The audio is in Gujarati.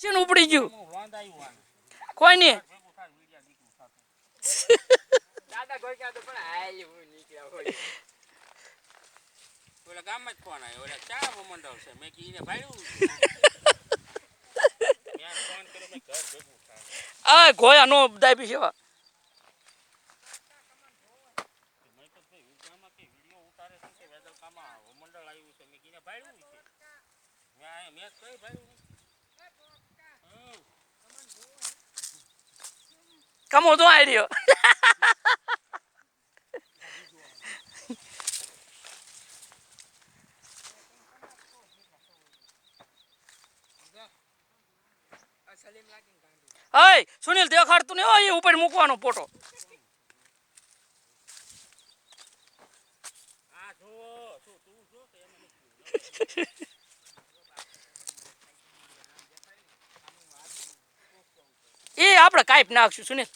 છે ઉપડી ગયું? કોઈ નહીં. દાદા કોઈ ક્યાં તો પણ હાલ હું નીકળ્યા હોય. ઓલા ગામમાં જ ફોન આવ્યો. ઓલા ચા મંડળ છે. મેં કીને ભાડ્યું મેં ફોન કર્યો મેં ઘર ભેગું થાય. આ ગોયા નો દાબી છે મેં ભાઈ ગામમાં કે વીડિયો ઉતારે છે મંડળ આવ્યું છે. મેં કીને ભાડ્યું છે. મેં કઈ ભાડ્યું નહીં હમ. કમો તો આવી રહ્યો આ સલીમ લાગીને ગાંડું સુનિલ દેખાડતું નહીં હોય ઉપર મૂકવાનો ફોટો જો જો એ આપણે કાંઈ નાખશું સુનિલ